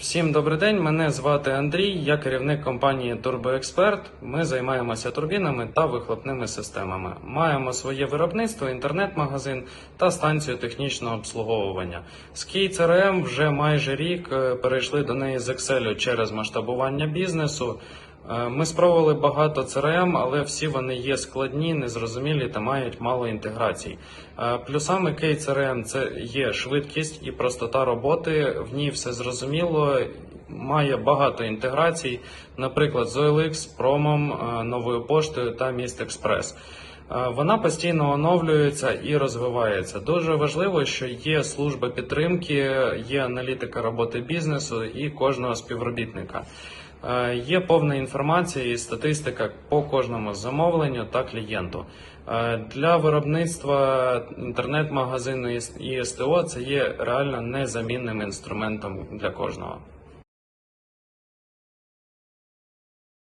Всім добрий день. Мене звати Андрій. Я керівник компанії Турбоексперт. Ми займаємося турбінами та вихлопними системами. Маємо своє виробництво, інтернет-магазин та станцію технічного обслуговування. З CRM вже майже рік е, перейшли до неї з Excel через масштабування бізнесу. Е, Ми спробували багато CRM, але всі вони є складні, незрозумілі та мають мало інтеграцій. Плюсами Плюсами KCRM це є швидкість і простота роботи. В ній все зрозуміло, має багато інтеграцій, наприклад, з OLX, Промом, е, Новою поштою та Міст Експрес. Е, Вона постійно оновлюється і розвивається. Дуже важливо, що є служба підтримки, є аналітика роботи бізнесу і кожного співробітника. Е, Є повна інформація і статистика по кожному замовленню та клієнту. Е, Для виробництва інтернет-магазину і СТО це є реально незамінним інструментом для кожного.